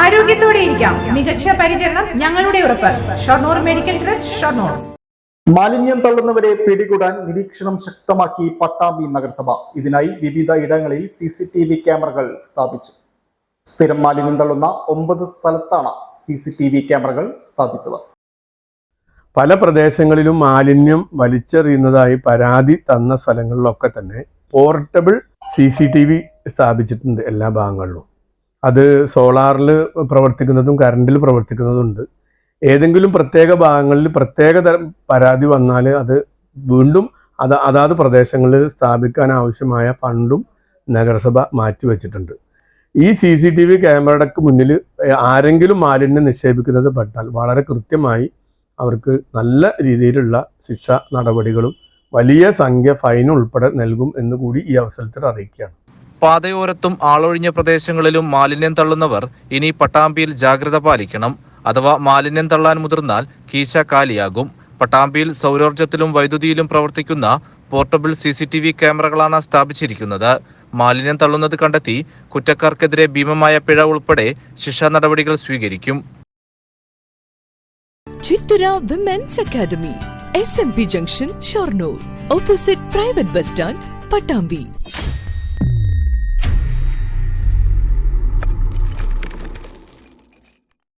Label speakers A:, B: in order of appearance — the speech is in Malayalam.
A: ആരോഗ്യത്തോടെ ഇരിക്കാം. മികച്ച പരിചരണം ഞങ്ങളുടെ ഉറപ്പ്. Shoranur medical trust Shoranur.
B: മാലിന്യം തള്ളുന്നവരെ പിടികൂടാൻ നിരീക്ഷണം ശക്തമാക്കി പട്ടാമ്പി നഗരസഭ. ഇതിനായി വിവിധ ഇടങ്ങളിൽ സി സി ടി വി ക്യാമറകൾ സ്ഥാപിച്ചു. സ്ഥിരം മാലിന്യം തള്ളുന്ന ഒമ്പത് സ്ഥലത്താണ് സി സി ടി വി ക്യാമറകൾ സ്ഥാപിച്ചത്.
C: പല പ്രദേശങ്ങളിലും മാലിന്യം വലിച്ചെറിയുന്നതായി പരാതി തന്ന സ്ഥലങ്ങളിലൊക്കെ തന്നെ portable C C T V സ്ഥാപിച്ചിട്ടുണ്ട് എല്ലാ ഭാഗങ്ങളിലും. അത് സോളാറിൽ പ്രവർത്തിക്കുന്നതും കറണ്ടിൽ പ്രവർത്തിക്കുന്നതും ഉണ്ട് ഏതെങ്കിലും പ്രത്യേക ഭാഗങ്ങളിൽ പ്രത്യേക തരം പരാതി വന്നാൽ അത് വീണ്ടും അത് അതാത് പ്രദേശങ്ങളിൽ സ്ഥാപിക്കാൻ ആവശ്യമായ ഫണ്ടും നഗരസഭ മാറ്റിവെച്ചിട്ടുണ്ട് ഈ സി സി ടി വി ക്യാമറയുടെ മുന്നിൽ ആരെങ്കിലും മാലിന്യം നിക്ഷേപിക്കുന്നത് പെട്ടാൽ വളരെ കൃത്യമായി അവർക്ക് നല്ല രീതിയിലുള്ള ശിക്ഷ നടപടികളും വലിയ സംഖ്യ ഫൈൻ ഉൾപ്പെടെ നൽകും എന്ന് കൂടി ഈ അവസരത്തിൽ അറിയിക്കുകയാണ്.
D: പാതയോരത്തും ആളൊഴിഞ്ഞ പ്രദേശങ്ങളിലും മാലിന്യം തള്ളുന്നവർ ഇനി പട്ടാമ്പിയിൽ ജാഗ്രത പാലിക്കണം. അഥവാ മാലിന്യം തള്ളാൻ മുതിർന്നാൽ കീശ കാലിയാകും. പട്ടാമ്പിയിൽ സൗരോർജത്തിലും വൈദ്യുതിയിലും പ്രവർത്തിക്കുന്ന portable C C T V ക്യാമറകളാണ് സ്ഥാപിച്ചിരിക്കുന്നത്. മാലിന്യം തള്ളുന്നത് കണ്ടെത്തി കുറ്റക്കാർക്കെതിരെ ഭീമമായ പിഴ ഉൾപ്പെടെ ശിക്ഷാ നടപടികൾ സ്വീകരിക്കും.
E: Chithara women's academy S M P junction Shoranur opposite private bus stand Pattambi